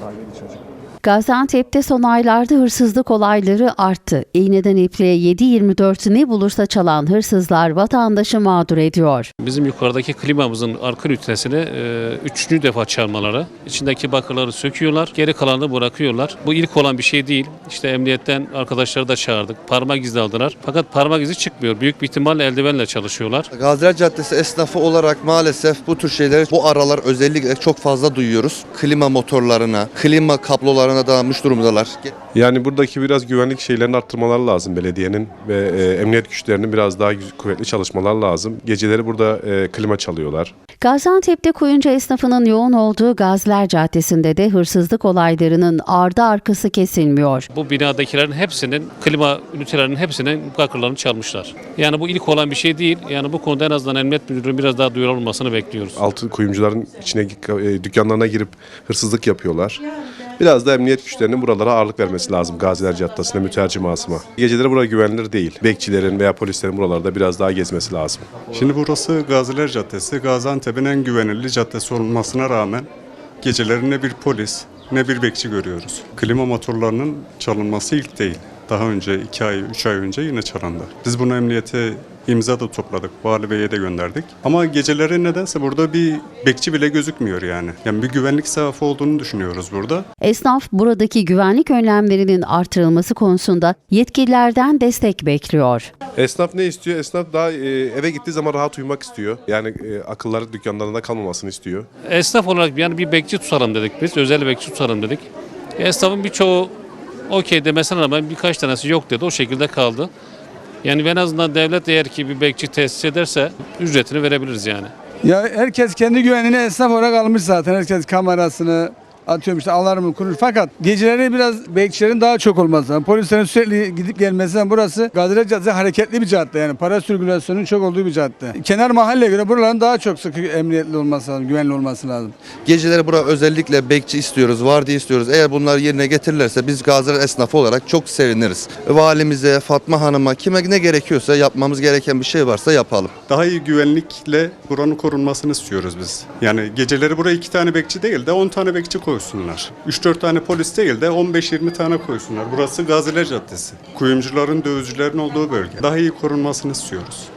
sahibiydi çocuk. Gaziantep'te son aylarda hırsızlık olayları arttı. İğneden ipliğe 7-24 ne bulursa çalan hırsızlar vatandaşı mağdur ediyor. Bizim yukarıdaki klimamızın arka ünitesini e, üçüncü defa çalmaları. İçindeki bakırları söküyorlar, geri kalanını bırakıyorlar. Bu ilk olan bir şey değil. İşte emniyetten arkadaşları da çağırdık. Parmak izi aldılar. Fakat parmak izi çıkmıyor. Büyük bir ihtimalle eldivenle çalışıyorlar. Gaziler Caddesi esnafı olarak maalesef bu tür şeyleri bu aralar özellikle çok fazla duyuyoruz. Klima motorlarına, klima kablolarına dayanmış durumdalar. Yani buradaki biraz güvenlik şeylerini arttırmaları lazım belediyenin ve e, emniyet güçlerinin biraz daha kuvvetli çalışmalar lazım. Geceleri burada e, klima çalıyorlar. Gaziantep'te kuyuncu esnafının yoğun olduğu Gaziler Caddesi'nde de hırsızlık olaylarının ardı arkası kesilmiyor. Bu binadakilerin hepsinin, klima ünitelerinin hepsinin bakırlarını çalmışlar. Yani bu ilk olan bir şey değil. Yani bu konuda en azından emniyet müdürlüğünün biraz daha duyarlı olmasını bekliyoruz. Altı kuyumcuların içine e, dükkanlarına girip hırsızlık yapıyorlar. Biraz da emniyet güçlerinin buralara ağırlık vermesi lazım Gaziler Caddesi'ne mütercimasıma. Geceleri buraya güvenilir değil. Bekçilerin veya polislerin buralarda biraz daha gezmesi lazım. Şimdi burası Gaziler Caddesi. Gaziantep'in en güvenilir caddesi olmasına rağmen geceleri ne bir polis ne bir bekçi görüyoruz. Klima motorlarının çalınması ilk değil. Daha önce 2 ay, 3 ay önce yine çalındı. Biz bunu emniyete imza da topladık. Vali Bey'e de gönderdik. Ama geceleri nedense burada bir bekçi bile gözükmüyor yani. Yani bir güvenlik sahafı olduğunu düşünüyoruz burada. Esnaf buradaki güvenlik önlemlerinin artırılması konusunda yetkililerden destek bekliyor. Esnaf ne istiyor? Esnaf daha e, eve gittiği zaman rahat uyumak istiyor. Yani e, akılları dükkanlarında kalmamasını istiyor. Esnaf olarak yani bir bekçi tutalım dedik biz. Özel bekçi tutalım dedik. Esnafın birçoğu okey demesine rağmen birkaç tanesi yok dedi. O şekilde kaldı. Yani en azından devlet eğer ki bir bekçi tesis ederse ücretini verebiliriz yani. Ya herkes kendi güvenini esnaf olarak almış zaten. Herkes kamerasını atıyorum işte alarmı kurur. Fakat geceleri biraz bekçilerin daha çok olması lazım. Polislerin sürekli gidip gelmesinden burası Gaziler Caddesi hareketli bir cadde yani. Para sirkülasyonunun çok olduğu bir cadde. Kenar mahalleye göre buraların daha çok sıkı emniyetli olması lazım, güvenli olması lazım. Geceleri buraya özellikle bekçi istiyoruz, vardiya istiyoruz. Eğer bunlar yerine getirirlerse biz Gaziler esnafı olarak çok seviniriz. Valimize, Fatma Hanım'a kime ne gerekiyorsa yapmamız gereken bir şey varsa yapalım. Daha iyi güvenlikle buranın korunmasını istiyoruz biz. Yani geceleri buraya iki tane bekçi değil de 10 tane bekçi koysunlar. 3-4 tane polis değil de 15-20 tane koysunlar. Burası Gaziler Caddesi. Kuyumcuların, dövizcilerin olduğu bölge. Daha iyi korunmasını istiyoruz.